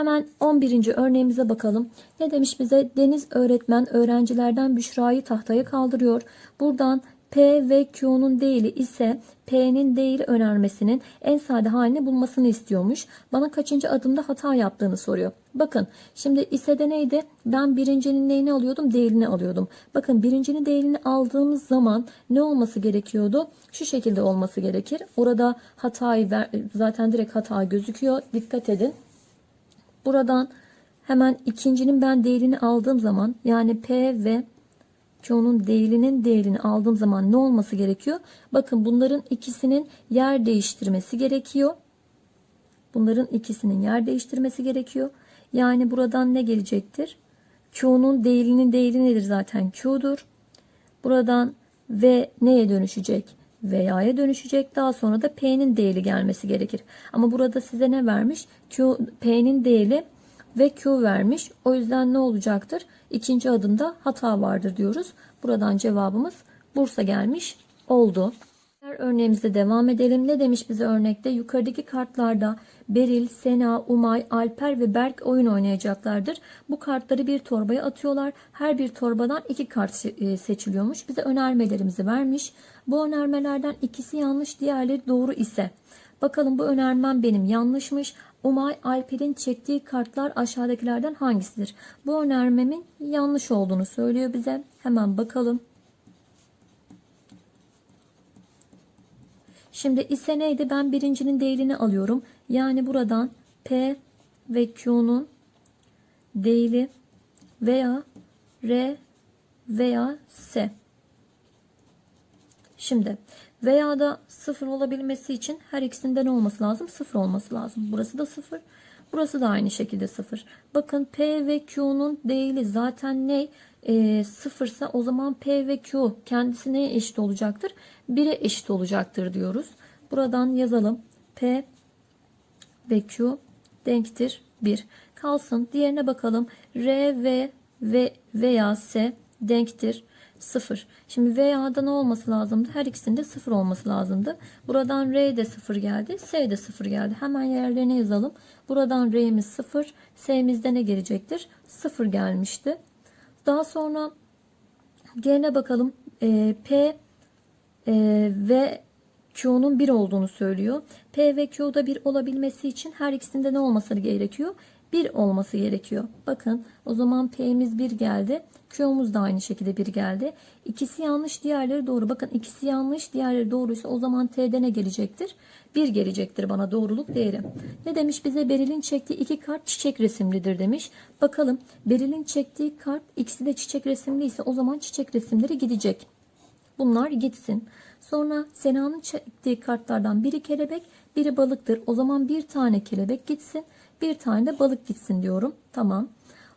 Hemen 11. örneğimize bakalım. Ne demiş bize? Deniz öğretmen öğrencilerden Büşra'yı tahtaya kaldırıyor. Buradan P ve Q'nun değili ise P'nin değili önermesinin en sade halini bulmasını istiyormuş. Bana kaçıncı adımda hata yaptığını soruyor. Bakın şimdi ise de neydi? Ben birincinin neyini alıyordum? Değilini alıyordum. Bakın birincinin değilini aldığımız zaman ne olması gerekiyordu? Şu şekilde olması gerekir. Orada hatayı ver, zaten direkt hata gözüküyor. Dikkat edin. Buradan hemen ikincinin ben değilini aldığım zaman yani P ve Q'nun değilinin değilini aldığım zaman ne olması gerekiyor? Bakın bunların ikisinin yer değiştirmesi gerekiyor. Bunların ikisinin yer değiştirmesi gerekiyor. Yani buradan ne gelecektir? Q'nun değilinin değili nedir zaten? Q'dur. Buradan V neye dönüşecek? Veya'ya dönüşecek. Daha sonra da P'nin değili gelmesi gerekir. Ama burada size ne vermiş? Q, P'nin değili ve Q vermiş. O yüzden ne olacaktır? İkinci adımda hata vardır diyoruz. Buradan cevabımız Bursa gelmiş oldu. Diğer örneğimize devam edelim. Ne demiş bize örnekte? Yukarıdaki kartlarda Beril, Sena, Umay, Alper ve Berk oyun oynayacaklardır. Bu kartları bir torbaya atıyorlar. Her bir torbadan iki kart e, seçiliyormuş. Bize önermelerimizi vermiş. Bu önermelerden ikisi yanlış, diğerleri doğru ise Bakalım bu önermem benim yanlışmış. Umay Alper'in çektiği kartlar aşağıdakilerden hangisidir? Bu önermemin yanlış olduğunu söylüyor bize. Hemen bakalım. Şimdi ise neydi? Ben birincinin değilini alıyorum. Yani buradan P ve Q'nun değili veya R veya S. Şimdi veya da sıfır olabilmesi için her ikisinden ne olması lazım? Sıfır olması lazım. Burası da sıfır. Burası da aynı şekilde sıfır. Bakın P ve Q'nun değili zaten ne? E, sıfırsa o zaman P ve Q kendisi eşit olacaktır? 1'e eşit olacaktır diyoruz. Buradan yazalım. P ve Q denktir 1. Kalsın. Diğerine bakalım. R ve ve veya S denktir 0. Şimdi veya'da ne olması lazımdı? Her ikisinde 0 olması lazımdı. Buradan R de 0 geldi. S de 0 geldi. Hemen yerlerine yazalım. Buradan R'miz 0. S'mizde ne gelecektir? 0 gelmişti. Daha sonra diğerine bakalım. Ee, P e, ve Q'nun 1 olduğunu söylüyor. P ve Q'da 1 olabilmesi için her ikisinde ne olması gerekiyor? 1 olması gerekiyor. Bakın o zaman P'miz 1 geldi. Q'muz da aynı şekilde 1 geldi. İkisi yanlış diğerleri doğru. Bakın ikisi yanlış diğerleri doğruysa o zaman T'de ne gelecektir? 1 gelecektir bana doğruluk değeri. Ne demiş bize? Beril'in çektiği iki kart çiçek resimlidir demiş. Bakalım Beril'in çektiği kart ikisi de çiçek resimliyse o zaman çiçek resimleri gidecek. Bunlar gitsin. Sonra Sena'nın çektiği kartlardan biri kelebek, biri balıktır. O zaman bir tane kelebek gitsin, bir tane de balık gitsin diyorum. Tamam.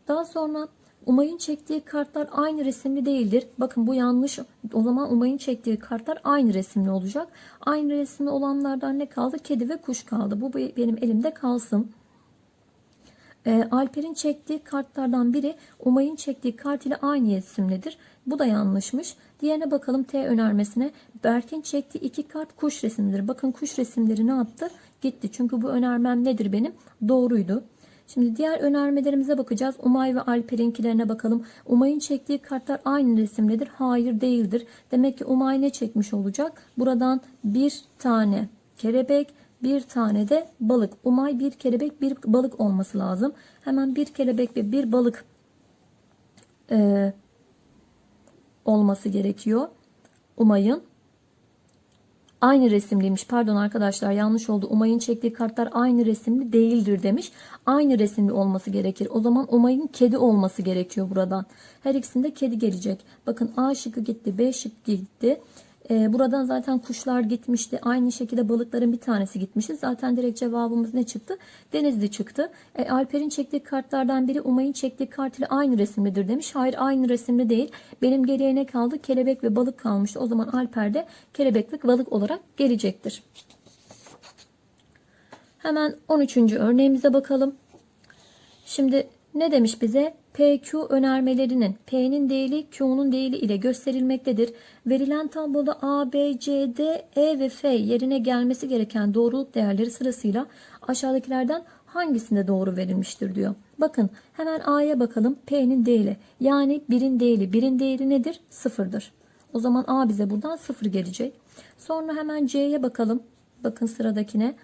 Daha sonra Umay'ın çektiği kartlar aynı resimli değildir. Bakın bu yanlış. O zaman Umay'ın çektiği kartlar aynı resimli olacak. Aynı resimli olanlardan ne kaldı? Kedi ve kuş kaldı. Bu benim elimde kalsın. E, Alper'in çektiği kartlardan biri Umay'ın çektiği kart ile aynı resimlidir. Bu da yanlışmış. Diğerine bakalım T önermesine. Berk'in çektiği iki kart kuş resimlidir. Bakın kuş resimleri ne yaptı? Gitti. Çünkü bu önermem nedir benim? Doğruydu. Şimdi diğer önermelerimize bakacağız. Umay ve Alper'inkilerine bakalım. Umay'ın çektiği kartlar aynı resimlidir. Hayır değildir. Demek ki Umay ne çekmiş olacak? Buradan bir tane kelebek, bir tane de balık. Umay bir kelebek, bir balık olması lazım. Hemen bir kelebek ve bir balık e, olması gerekiyor. Umay'ın. Aynı resimliymiş. Pardon arkadaşlar yanlış oldu. Umay'ın çektiği kartlar aynı resimli değildir demiş. Aynı resimli olması gerekir. O zaman Umay'ın kedi olması gerekiyor buradan. Her ikisinde kedi gelecek. Bakın A şıkkı gitti. B şıkkı gitti. Ee, buradan zaten kuşlar gitmişti. Aynı şekilde balıkların bir tanesi gitmişti. Zaten direkt cevabımız ne çıktı? Denizli çıktı. E, Alper'in çektiği kartlardan biri Umay'ın çektiği kart ile aynı resimlidir demiş. Hayır aynı resimli değil. Benim geriye ne kaldı? Kelebek ve balık kalmıştı. O zaman Alper de kelebek ve balık olarak gelecektir. Hemen 13. örneğimize bakalım. Şimdi ne demiş bize? PQ önermelerinin P'nin değili Q'nun değili ile gösterilmektedir. Verilen tabloda A, B, C, D, E ve F yerine gelmesi gereken doğruluk değerleri sırasıyla aşağıdakilerden hangisinde doğru verilmiştir diyor. Bakın hemen A'ya bakalım. P'nin değili. Yani 1'in değili. 1'in değeri nedir? Sıfırdır. O zaman A bize buradan 0 gelecek. Sonra hemen C'ye bakalım. Bakın sıradakine.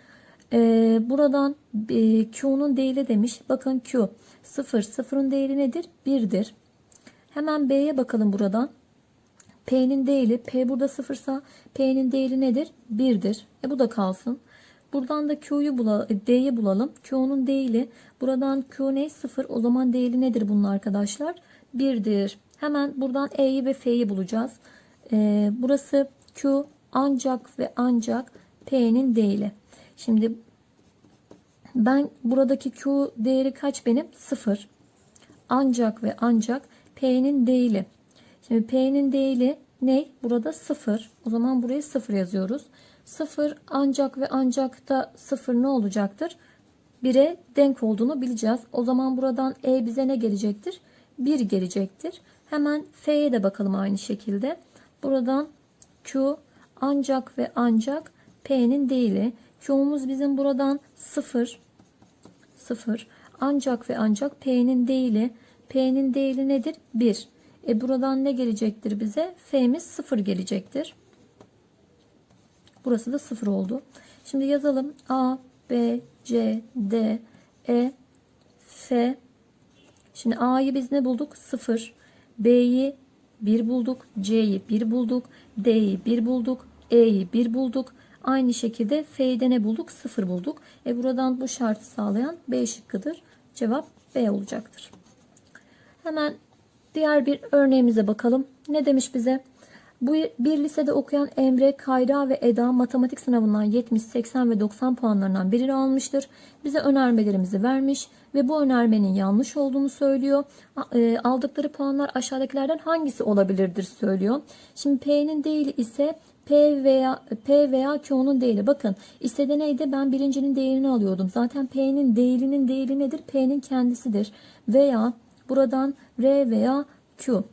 Ee, buradan e, Q'nun değili demiş. Bakın Q 0. 0'ın değeri nedir? 1'dir. Hemen B'ye bakalım buradan. P'nin değili. P burada sıfırsa P'nin değili nedir? 1'dir. E bu da kalsın. Buradan da Q'yu bulalım, D'yi bulalım. Q'nun değili. Buradan Q ne? 0. O zaman değili nedir bunun arkadaşlar? 1'dir. Hemen buradan E'yi ve F'yi bulacağız. Ee, burası Q ancak ve ancak P'nin değili. Şimdi ben buradaki Q değeri kaç benim? 0. Ancak ve ancak P'nin değili. Şimdi P'nin değili ne? Burada 0. O zaman buraya 0 yazıyoruz. 0 ancak ve ancak da 0 ne olacaktır? 1'e denk olduğunu bileceğiz. O zaman buradan E bize ne gelecektir? 1 gelecektir. Hemen F'ye de bakalım aynı şekilde. Buradan Q ancak ve ancak P'nin değili. Q'muz bizim buradan 0. 0. Ancak ve ancak P'nin değili. P'nin değili nedir? 1. E buradan ne gelecektir bize? F'miz 0 gelecektir. Burası da 0 oldu. Şimdi yazalım. A, B, C, D, E, F. Şimdi A'yı biz ne bulduk? 0. B'yi 1 bulduk. C'yi 1 bulduk. D'yi 1 bulduk. E'yi 1 bulduk. Aynı şekilde F'de ne bulduk? 0 bulduk. E buradan bu şartı sağlayan B şıkkıdır. Cevap B olacaktır. Hemen diğer bir örneğimize bakalım. Ne demiş bize? Bu bir lisede okuyan Emre, Kayra ve Eda matematik sınavından 70, 80 ve 90 puanlarından birini almıştır. Bize önermelerimizi vermiş ve bu önermenin yanlış olduğunu söylüyor. E, Aldıkları puanlar aşağıdakilerden hangisi olabilirdir söylüyor. Şimdi P'nin değili ise P veya P veya Q'nun değili. Bakın istede neydi? Ben birincinin değerini alıyordum. Zaten P'nin değilinin değili nedir? P'nin kendisidir. Veya buradan R veya Q.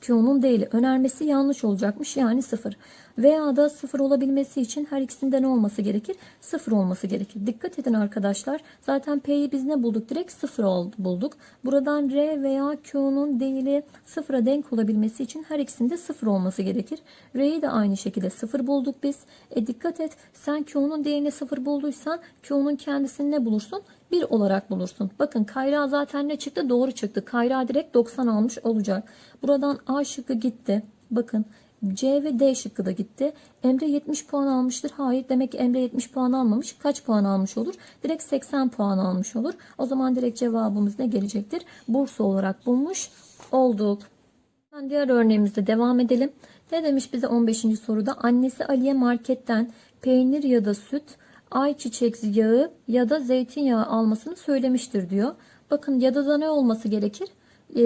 Q'nun değili önermesi yanlış olacakmış yani 0. Veya da 0 olabilmesi için her ikisinden olması gerekir? 0 olması gerekir. Dikkat edin arkadaşlar. Zaten P'yi biz ne bulduk? Direkt 0 oldu, bulduk. Buradan R veya Q'nun değili 0'a denk olabilmesi için her ikisinde 0 olması gerekir. R'yi de aynı şekilde 0 bulduk biz. E dikkat et. Sen Q'nun değerini 0 bulduysan Q'nun kendisini ne bulursun? 1 olarak bulursun. Bakın Kayra zaten ne çıktı? Doğru çıktı. Kayra direkt 90 almış olacak. Buradan A şıkkı gitti. Bakın C ve D şıkkı da gitti. Emre 70 puan almıştır. Hayır demek ki Emre 70 puan almamış. Kaç puan almış olur? Direkt 80 puan almış olur. O zaman direkt cevabımız ne gelecektir? Bursa olarak bulmuş olduk. Diğer örneğimizde devam edelim. Ne demiş bize 15. soruda? Annesi Ali'ye marketten peynir ya da süt, ayçiçek yağı ya da zeytinyağı almasını söylemiştir diyor. Bakın ya da da ne olması gerekir? Ee,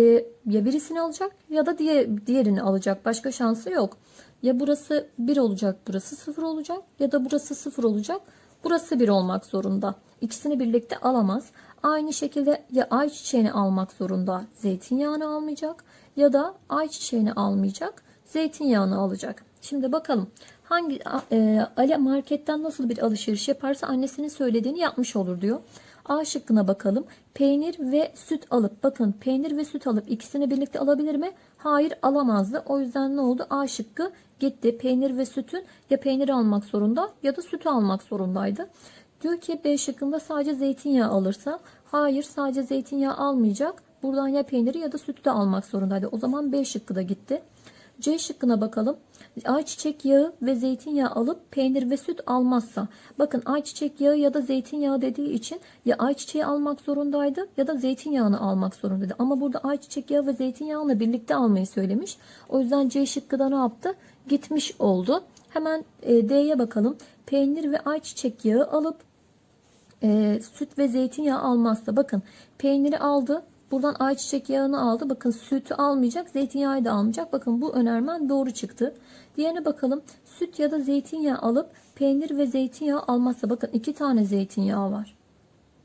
ya birisini alacak ya da diğer, diğerini alacak. Başka şansı yok. Ya burası 1 olacak, burası 0 olacak ya da burası 0 olacak. Burası 1 olmak zorunda. İkisini birlikte alamaz. Aynı şekilde ya ayçiçeğini almak zorunda, zeytinyağını almayacak ya da ayçiçeğini almayacak, zeytinyağını alacak. Şimdi bakalım hangi e, Ali marketten nasıl bir alışveriş yaparsa annesinin söylediğini yapmış olur diyor. A şıkkına bakalım. Peynir ve süt alıp bakın peynir ve süt alıp ikisini birlikte alabilir mi? Hayır alamazdı. O yüzden ne oldu? A şıkkı gitti. Peynir ve sütün ya peyniri almak zorunda ya da sütü almak zorundaydı. Diyor ki B şıkkında sadece zeytinyağı alırsa hayır sadece zeytinyağı almayacak. Buradan ya peyniri ya da sütü de almak zorundaydı. O zaman B şıkkı da gitti. C şıkkına bakalım. Ayçiçek yağı ve zeytinyağı alıp peynir ve süt almazsa. Bakın ayçiçek yağı ya da zeytinyağı dediği için ya ayçiçeği almak zorundaydı ya da zeytinyağını almak zorundaydı. Ama burada ayçiçek yağı ve zeytinyağını birlikte almayı söylemiş. O yüzden C şıkkı da ne yaptı? Gitmiş oldu. Hemen e, D'ye bakalım. Peynir ve ayçiçek yağı alıp e, süt ve zeytinyağı almazsa bakın peyniri aldı buradan ayçiçek yağını aldı. Bakın sütü almayacak zeytinyağı da almayacak. Bakın bu önermen doğru çıktı. Diğerine bakalım. Süt ya da zeytinyağı alıp peynir ve zeytinyağı almazsa bakın iki tane zeytinyağı var.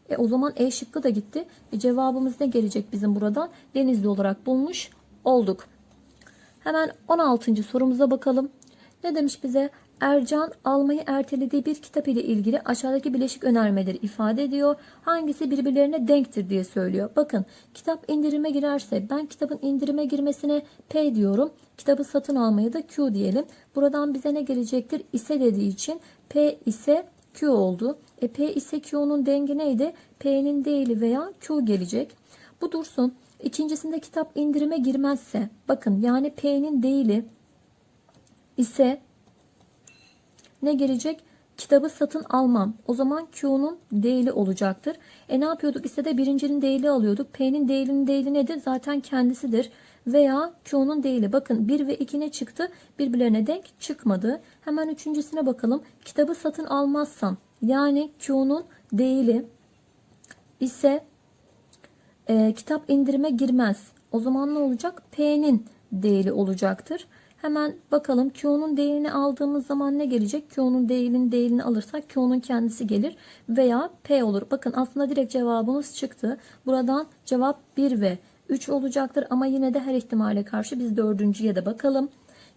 E, o zaman E şıkkı da gitti. E, cevabımız ne gelecek bizim buradan? Denizli olarak bulmuş olduk. Hemen 16. sorumuza bakalım. Ne demiş bize? Ercan almayı ertelediği bir kitap ile ilgili aşağıdaki bileşik önermeleri ifade ediyor. Hangisi birbirlerine denktir diye söylüyor. Bakın kitap indirime girerse ben kitabın indirime girmesine P diyorum. Kitabı satın almaya da Q diyelim. Buradan bize ne gelecektir? İse dediği için P ise Q oldu. E P ise Q'nun dengi neydi? P'nin değili veya Q gelecek. Bu dursun. İkincisinde kitap indirime girmezse bakın yani P'nin değili ise ne gelecek? Kitabı satın almam. O zaman Q'nun değili olacaktır. E ne yapıyorduk? İse de birincinin değili alıyorduk. P'nin değilinin değili nedir? Zaten kendisidir. Veya Q'nun değili. Bakın 1 ve 2 ne çıktı? Birbirlerine denk çıkmadı. Hemen üçüncüsüne bakalım. Kitabı satın almazsam yani Q'nun değili ise e, kitap indirime girmez. O zaman ne olacak? P'nin değili olacaktır. Hemen bakalım Q'nun değerini aldığımız zaman ne gelecek? Q'nun değilinin değilini alırsak Q'nun kendisi gelir veya P olur. Bakın aslında direkt cevabımız çıktı. Buradan cevap 1 ve 3 olacaktır ama yine de her ihtimale karşı biz dördüncüye de bakalım.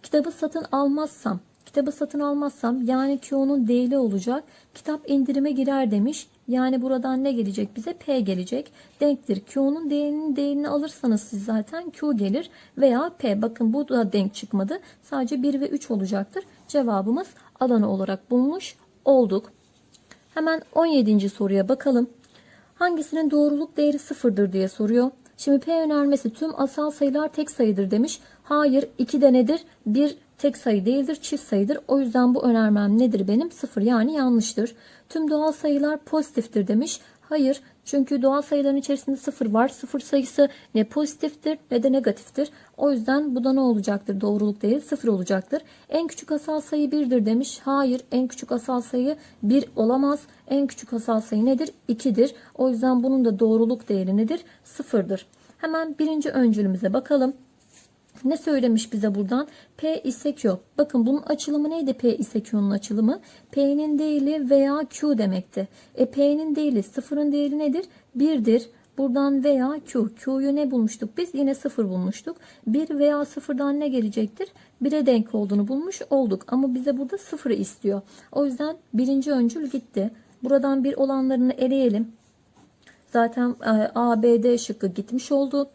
Kitabı satın almazsam Kitabı satın almazsam yani Q'nun değili olacak. Kitap indirime girer demiş. Yani buradan ne gelecek bize? P gelecek. Denktir. Q'nun değerinin değerini alırsanız siz zaten Q gelir veya P. Bakın bu da denk çıkmadı. Sadece 1 ve 3 olacaktır. Cevabımız Adana olarak bulmuş olduk. Hemen 17. soruya bakalım. Hangisinin doğruluk değeri sıfırdır diye soruyor. Şimdi P önermesi tüm asal sayılar tek sayıdır demiş. Hayır 2 de nedir? 1 tek sayı değildir çift sayıdır. O yüzden bu önermem nedir benim? Sıfır yani yanlıştır. Tüm doğal sayılar pozitiftir demiş. Hayır çünkü doğal sayıların içerisinde sıfır var. Sıfır sayısı ne pozitiftir ne de negatiftir. O yüzden bu da ne olacaktır? Doğruluk değeri sıfır olacaktır. En küçük asal sayı birdir demiş. Hayır en küçük asal sayı bir olamaz. En küçük asal sayı nedir? 2'dir. O yüzden bunun da doğruluk değeri nedir? Sıfırdır. Hemen birinci öncülümüze bakalım. Ne söylemiş bize buradan? P ise Q. Bakın bunun açılımı neydi P ise Q'nun açılımı? P'nin değili veya Q demekti. E P'nin değili sıfırın değeri nedir? 1'dir. Buradan veya Q. Q'yu ne bulmuştuk biz? Yine sıfır bulmuştuk. 1 veya sıfırdan ne gelecektir? 1'e denk olduğunu bulmuş olduk. Ama bize burada sıfırı istiyor. O yüzden birinci öncül gitti. Buradan bir olanlarını eleyelim. Zaten e, A, B, D şıkkı gitmiş oldu.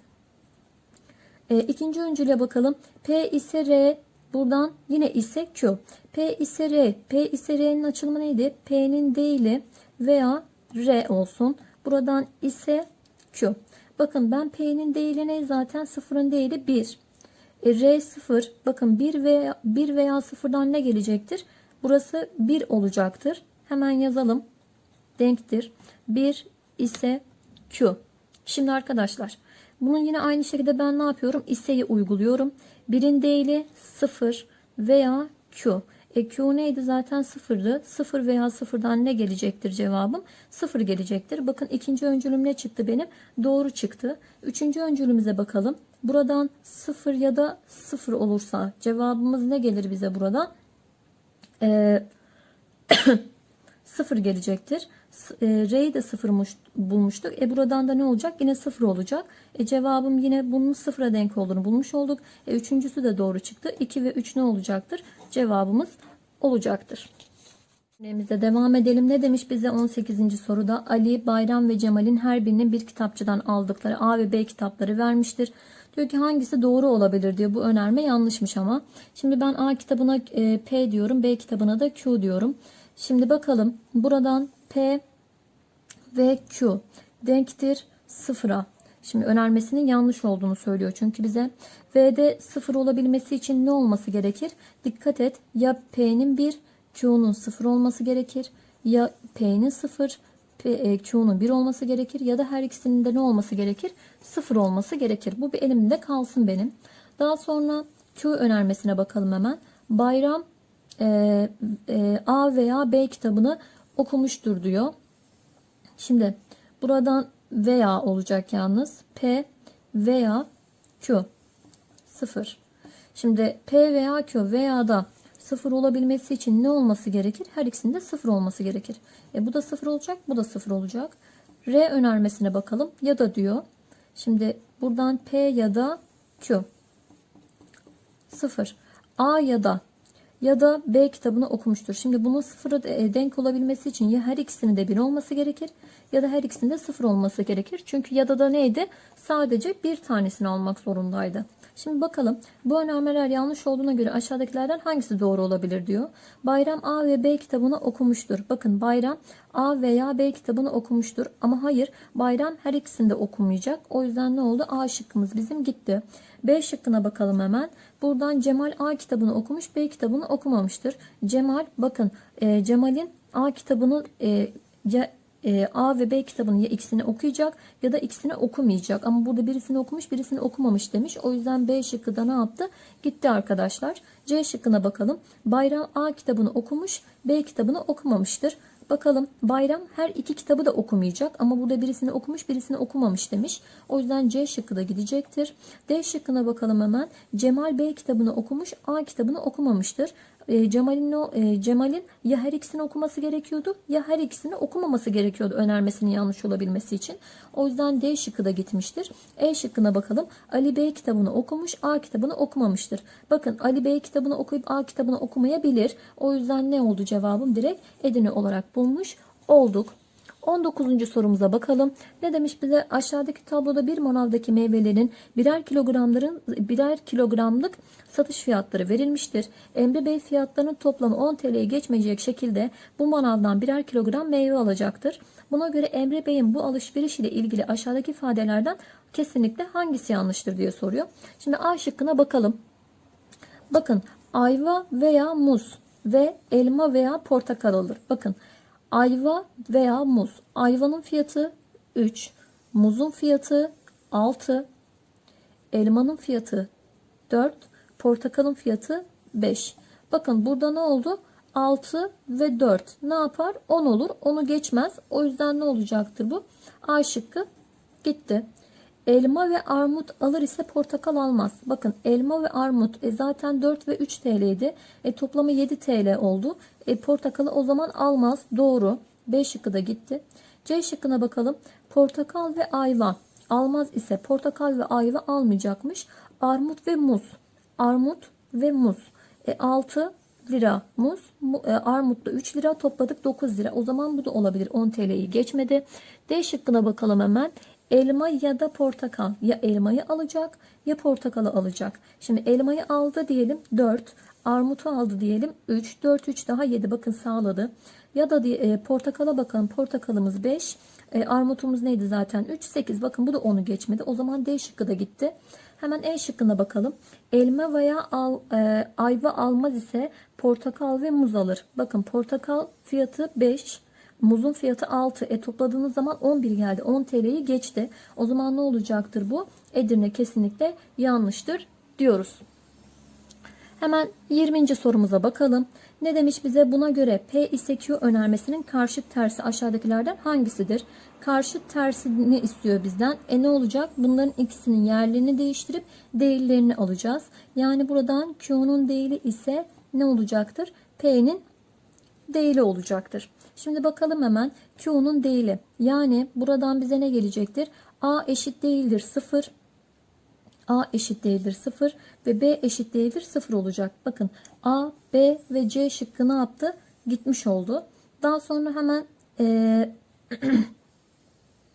E, ikinci öncüle bakalım. P ise R. Buradan yine ise Q. P ise R. P ise R'nin açılımı neydi? P'nin değili veya R olsun. Buradan ise Q. Bakın ben P'nin değili ne? Zaten sıfırın değili 1. E, R 0. Bakın 1 veya 1 veya 0'dan ne gelecektir? Burası 1 olacaktır. Hemen yazalım. Denktir. 1 ise Q. Şimdi arkadaşlar bunun yine aynı şekilde ben ne yapıyorum? İse'yi uyguluyorum. Birin değili 0 veya Q. E Q neydi zaten sıfırdı. 0 veya sıfırdan ne gelecektir cevabım? 0 gelecektir. Bakın ikinci öncülüm ne çıktı benim? Doğru çıktı. Üçüncü öncülümüze bakalım. Buradan 0 ya da 0 olursa cevabımız ne gelir bize buradan? Eee 0 gelecektir. E, R'yi de 0 bulmuştuk. E buradan da ne olacak? Yine 0 olacak. E cevabım yine bunun 0'a denk olduğunu bulmuş olduk. E üçüncüsü de doğru çıktı. 2 ve 3 ne olacaktır? Cevabımız olacaktır. Örneğimize devam edelim. Ne demiş bize 18. soruda? Ali, Bayram ve Cemal'in her birinin bir kitapçıdan aldıkları A ve B kitapları vermiştir. Diyor ki hangisi doğru olabilir diyor. Bu önerme yanlışmış ama. Şimdi ben A kitabına e, P diyorum. B kitabına da Q diyorum. Şimdi bakalım. Buradan P ve Q denktir sıfıra. Şimdi önermesinin yanlış olduğunu söylüyor. Çünkü bize V'de sıfır olabilmesi için ne olması gerekir? Dikkat et. Ya P'nin 1, Q'nun sıfır olması gerekir. Ya P'nin sıfır, e, Q'nun 1 olması gerekir. Ya da her ikisinin de ne olması gerekir? Sıfır olması gerekir. Bu bir elimde kalsın benim. Daha sonra Q önermesine bakalım hemen. Bayram e, e, A veya B kitabını okumuştur diyor. Şimdi buradan veya olacak yalnız. P veya Q. 0. Şimdi P veya Q veya da 0 olabilmesi için ne olması gerekir? Her ikisinde 0 olması gerekir. E bu da 0 olacak, bu da 0 olacak. R önermesine bakalım. Ya da diyor. Şimdi buradan P ya da Q. 0. A ya da ya da B kitabını okumuştur. Şimdi bunun sıfıra e, denk olabilmesi için ya her ikisinin de 1 olması gerekir ya da her ikisinin de 0 olması gerekir. Çünkü ya da da neydi? Sadece bir tanesini almak zorundaydı. Şimdi bakalım bu önermeler yanlış olduğuna göre aşağıdakilerden hangisi doğru olabilir diyor. Bayram A ve B kitabını okumuştur. Bakın Bayram A veya B kitabını okumuştur. Ama hayır Bayram her ikisini de okumayacak. O yüzden ne oldu? A şıkkımız bizim gitti. B şıkkına bakalım hemen. Buradan Cemal A kitabını okumuş, B kitabını okumamıştır. Cemal bakın e, Cemal'in A kitabını e, e, A ve B kitabının ya ikisini okuyacak ya da ikisini okumayacak. Ama burada birisini okumuş birisini okumamış demiş. O yüzden B şıkkı da ne yaptı? Gitti arkadaşlar. C şıkkına bakalım. Bayram A kitabını okumuş B kitabını okumamıştır. Bakalım Bayram her iki kitabı da okumayacak ama burada birisini okumuş birisini okumamış demiş. O yüzden C şıkkı da gidecektir. D şıkkına bakalım hemen. Cemal B kitabını okumuş A kitabını okumamıştır. E, Cemal'in o e, Cemal'in ya her ikisini okuması gerekiyordu ya her ikisini okumaması gerekiyordu önermesinin yanlış olabilmesi için. O yüzden D şıkkı da gitmiştir. E şıkkına bakalım. Ali B kitabını okumuş, A kitabını okumamıştır. Bakın Ali B kitabını okuyup A kitabını okumayabilir. O yüzden ne oldu cevabım? Direkt Edirne olarak bulmuş olduk. 19. sorumuza bakalım. Ne demiş bize? Aşağıdaki tabloda bir manavdaki meyvelerin birer kilogramların birer kilogramlık satış fiyatları verilmiştir. Emre Bey fiyatlarının toplamı 10 TL'ye geçmeyecek şekilde bu manavdan birer kilogram meyve alacaktır. Buna göre Emre Bey'in bu alışveriş ile ilgili aşağıdaki ifadelerden kesinlikle hangisi yanlıştır diye soruyor. Şimdi A şıkkına bakalım. Bakın ayva veya muz ve elma veya portakal alır. Bakın ayva veya muz. Ayvanın fiyatı 3, muzun fiyatı 6, elmanın fiyatı 4, portakalın fiyatı 5. Bakın burada ne oldu? 6 ve 4 ne yapar? 10 olur. Onu geçmez. O yüzden ne olacaktır bu? A şıkkı gitti. Elma ve armut alır ise portakal almaz. Bakın elma ve armut e, zaten 4 ve 3 TL'ydi. E, toplamı 7 TL oldu. E, portakalı o zaman almaz. Doğru. B şıkkı da gitti. C şıkkına bakalım. Portakal ve ayva almaz ise portakal ve ayva almayacakmış. Armut ve muz. Armut ve muz. E, 6 lira muz, mu- e, armut da 3 lira topladık 9 lira. O zaman bu da olabilir 10 TL'yi geçmedi. D şıkkına bakalım hemen. Elma ya da portakal ya elmayı alacak ya portakalı alacak. Şimdi elmayı aldı diyelim 4, armutu aldı diyelim 3, 4 3 daha 7 bakın sağladı. Ya da diye, e, portakala bakalım portakalımız 5, e, armutumuz neydi zaten 3, 8 bakın bu da onu geçmedi. O zaman D şıkkı da gitti. Hemen E şıkkına bakalım. Elma veya al, e, ayva almaz ise portakal ve muz alır. Bakın portakal fiyatı 5, muzun fiyatı 6. E topladığınız zaman 11 geldi. 10 TL'yi geçti. O zaman ne olacaktır bu? Edirne kesinlikle yanlıştır diyoruz. Hemen 20. sorumuza bakalım. Ne demiş bize? Buna göre P ise Q önermesinin karşıt tersi aşağıdakilerden hangisidir? Karşıt tersini istiyor bizden. E ne olacak? Bunların ikisinin yerlerini değiştirip değillerini alacağız. Yani buradan Q'nun değili ise ne olacaktır? P'nin değili olacaktır. Şimdi bakalım hemen Q'nun değili. Yani buradan bize ne gelecektir? A eşit değildir 0. A eşit değildir 0 ve B eşit değildir 0 olacak. Bakın A, B ve C şıkkı ne yaptı? Gitmiş oldu. Daha sonra hemen eee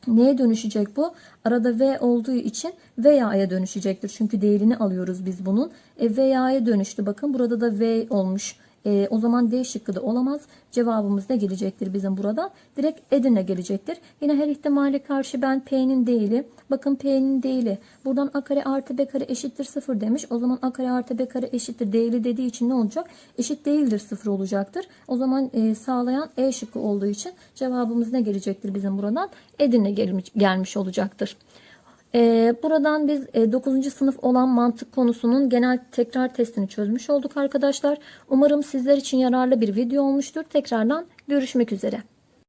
Neye dönüşecek bu? Arada V olduğu için veya'ya dönüşecektir. Çünkü değerini alıyoruz biz bunun. E, veya'ya dönüştü. Bakın burada da V olmuş. E, o zaman D şıkkı da olamaz. Cevabımız ne gelecektir bizim burada? Direkt Edirne gelecektir. Yine her ihtimale karşı ben P'nin değili. Bakın P'nin değili. Buradan A kare artı B kare eşittir 0 demiş. O zaman A kare artı B kare eşittir değili dediği için ne olacak? Eşit değildir 0 olacaktır. O zaman e, sağlayan E şıkkı olduğu için cevabımız ne gelecektir bizim buradan? Edirne gelmiş, gelmiş olacaktır. Ee, buradan biz 9. sınıf olan mantık konusunun genel tekrar testini çözmüş olduk arkadaşlar. Umarım sizler için yararlı bir video olmuştur. Tekrardan görüşmek üzere.